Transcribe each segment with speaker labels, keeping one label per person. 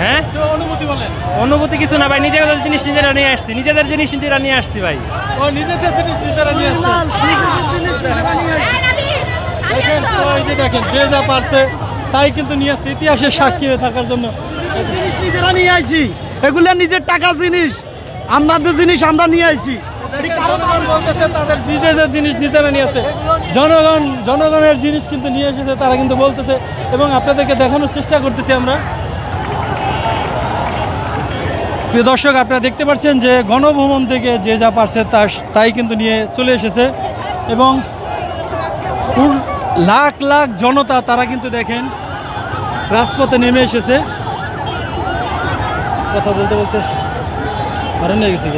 Speaker 1: হ্যাঁ?
Speaker 2: তো অনুভূতি
Speaker 1: কিছু না ভাই নিজেদের জিনিস নিজেরা নিয়ে আসছি নিজেদের জিনিস নিজেরা নিয়ে আসছি ভাই।
Speaker 2: ও নিজেদের জিনিস নিজেরা নিয়ে আসছি। দেখেন যে দেখেন যে যা পারছে তাই কিন্তু নিয়ে আসছে। ইতিহাসের সাক্ষী হয়ে থাকার জন্য।
Speaker 3: জিনিস নিজেরা নিয়ে আসি এগুলো নিজের টাকা জিনিস। আমাদের জিনিস আমরা নিয়ে আইছি
Speaker 2: তাদের নিজেদের জিনিস নিজেরা নিয়ে আসছে, জনগণ, জনগণের জিনিস কিন্তু নিয়ে এসেছে, তারা কিন্তু বলতেছে, এবং আপনাদেরকে দেখানোর চেষ্টা করতেছি আমরা। প্রিয় দর্শক, আপনারা দেখতে পাচ্ছেন যে গণভবন থেকে যে যা পারছে তা তাই কিন্তু নিয়ে চলে এসেছে, এবং লাখ লাখ জনতা তারা কিন্তু দেখেন, রাজপথে নেমে এসেছে। কথা বলতে বলতে পারেন না গেছি।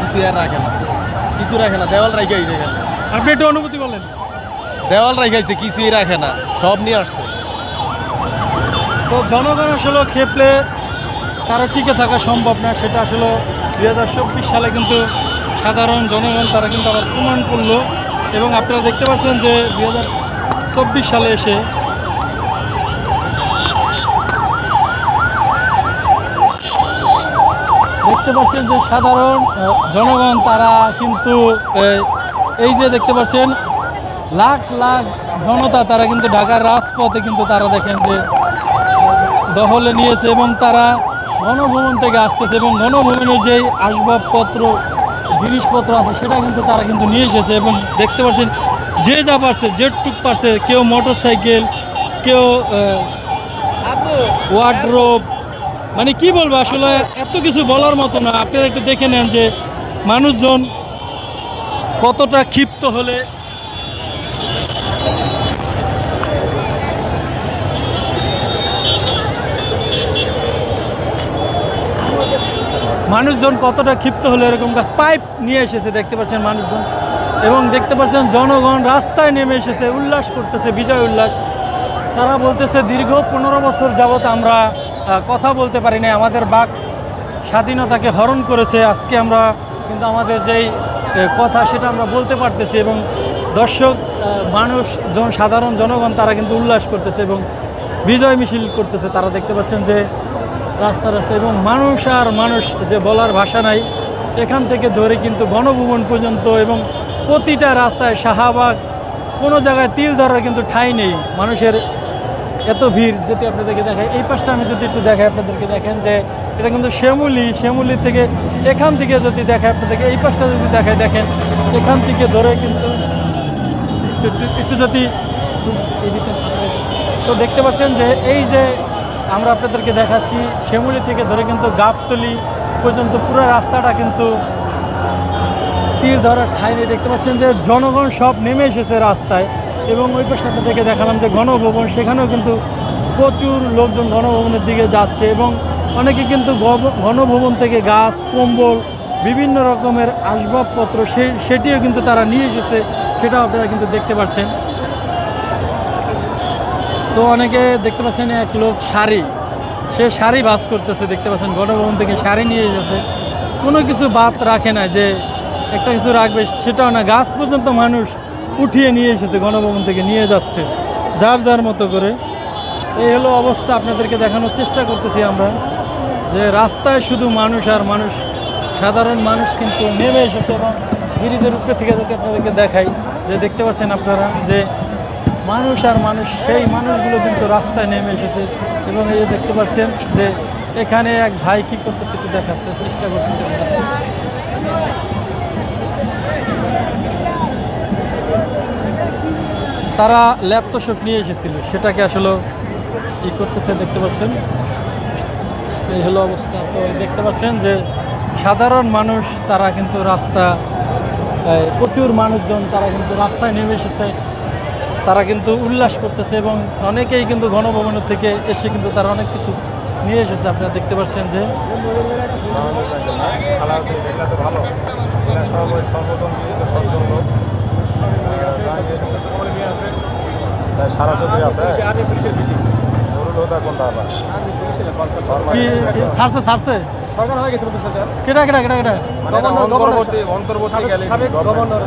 Speaker 4: কিছু আর রাখে না। কিছু রাখে না দেওয়াল রাখে এখানে
Speaker 2: আপনি একটু অনুভূতি বলেন।
Speaker 4: দেওয়াল রাখাইছে কিছুই রাখে না সব নিয়ে আসছে।
Speaker 2: তো জনগণ আসলে খেপলে কারও টিকে থাকা সম্ভব না সেটা আসলে দুই হাজার চব্বিশ সালে কিন্তু সাধারণ জনগণ তারা কিন্তু আবার প্রমাণ করল। এবং আপনারা দেখতে পাচ্ছেন যে দুই হাজার চব্বিশ সালে এসে দেখতে পাচ্ছেন যে সাধারণ জনগণ তারা কিন্তু এই যে দেখতে পাচ্ছেন, লাখ লাখ জনতা তারা কিন্তু ঢাকার রাজপথে কিন্তু তারা দেখেন যে দখলে নিয়েছে এবং তারা গণভবন থেকে আসতেছে এবং গণভবনের যেই আসবাবপত্র, জিনিসপত্র আছে সেটা কিন্তু তারা কিন্তু নিয়ে এসেছে এবং দেখতে পাচ্ছেন যে যা পারছে, যেটুক পারছে, কেউ মোটর সাইকেল কেউ ওয়ার্ড্রোব মানে কি বলব, আসলে এত কিছু বলার মতো না। আপনারা একটু দেখে নেন যে মানুষজন কতটা ক্ষিপ্ত হলে মানুষজন কতটা ক্ষিপ্ত হলে এরকম পাইপ নিয়ে এসেছে, দেখতে পাচ্ছেন মানুষজন। এবং দেখতে পাচ্ছেন জনগণ রাস্তায় নেমে এসেছে, উল্লাস করতেছে, বিজয় উল্লাস। তারা বলতেছে, দীর্ঘ পনেরো বছর যাবৎ আমরা কথা বলতে পারি না আমাদের বাক স্বাধীনতাকে হরণ করেছে। আজকে আমরা কিন্তু আমাদের যেই কথা সেটা আমরা বলতে পারতেছি এবং দর্শক মানুষ, জন, সাধারণ জনগণ তারা কিন্তু উল্লাস করতেছে এবং বিজয় মিছিল করতেছে। তারা দেখতে পাচ্ছেন যে রাস্তা রাস্তা এবং মানুষ আর মানুষ যে বলার ভাষা নাই, এখান থেকে ধরে কিন্তু গণভবন পর্যন্ত এবং প্রতিটা রাস্তায় শাহবাগ কোনো জায়গায় তিল ধরার কিন্তু ঠাঁই নেই। মানুষের এত ভিড় যদি আপনাদেরকে দেখাই, এই পাশটা আমি যদি একটু দেখাই আপনাদেরকে দেখেন যে এটা কিন্তু শ্যামুলি শ্যামুলি থেকে এখান থেকে যদি দেখাই আপনাদেরকে, এই পাশটা যদি দেখাই দেখেন, এখান থেকে ধরে কিন্তু একটু যদি তো দেখতে পাচ্ছেন যে এই যে আমরা আপনাদেরকে দেখাচ্ছি, শ্যামুলি থেকে ধরে কিন্তু গাবতলি পর্যন্ত পুরো রাস্তাটা কিন্তু তীর ধরার ঠাই নেই। দেখতে পাচ্ছেন যে জনগণ সব নেমে এসেছে রাস্তায়। এবং ওই পাশটা আপনাদেরকে দেখালাম যে গণভবন, সেখানেও কিন্তু প্রচুর লোকজন গণভবনের দিকে যাচ্ছে এবং অনেকে কিন্তু গণভবন থেকে গাছ, কম্বল, বিভিন্ন রকমের আসবাবপত্র সে, সেটিও কিন্তু তারা নিয়ে এসেছে, সেটাও আপনারা কিন্তু দেখতে পাচ্ছেন। তো অনেকে দেখতে পাচ্ছেন এক লোক শাড়ি, সে শাড়ি বাস করতেছে, দেখতে পাচ্ছেন গণভবন থেকে শাড়ি নিয়ে এসেছে। কোনো কিছু বাদ রাখে না যে একটা কিছু রাখবে, সেটাও না। গাছ পর্যন্ত মানুষ উঠিয়ে নিয়ে এসেছে, গণভবন থেকে নিয়ে যাচ্ছে। যার যার মতো করে। এই হলো অবস্থা আপনাদেরকে দেখানোর চেষ্টা করতেছি আমরা, যে রাস্তায় শুধু মানুষ আর মানুষ, সাধারণ মানুষ কিন্তু নেমে এসেছে এবং ব্রিজের উপরে থেকে যাতে আপনাদেরকে দেখাই, যে দেখতে পাচ্ছেন আপনারা যে মানুষ আর মানুষ, সেই মানুষগুলো কিন্তু রাস্তায় নেমে এসেছে এবং এই দেখতে পাচ্ছেন যে এখানে এক ভাই কি করতেছে একটু দেখাতে চেষ্টা করতেছে তারা ল্যাপটপ নিয়ে এসেছিল। সেটাকে আসলে ই করতেছে, দেখতে পাচ্ছেন? এই হলো অবস্থা। তো দেখতে পাচ্ছেন যে সাধারণ মানুষ, তারা কিন্তু রাস্তা প্রচুর মানুষজন তারা কিন্তু রাস্তায় নেমে এসেছে। তারা কিন্তু উল্লাস করতেছে এবং অনেকেই কিন্তু গণভবনের থেকে এসে কিন্তু তারা অনেক কিছু নিয়ে এসেছে। আপনারা দেখতে পাচ্ছেন যে
Speaker 5: সারা চোখে আছে। নুরুল হুদা কোনটা আবার?
Speaker 2: ছাড়ছে ছাড়ছে
Speaker 3: সরকার হয়ে গেছে। নতুন সরকার।
Speaker 2: কেটা কেটা কেটা কেটা
Speaker 5: অন্তর্বর্তী অন্তর্বর্তী
Speaker 3: সাবেক গভর্নর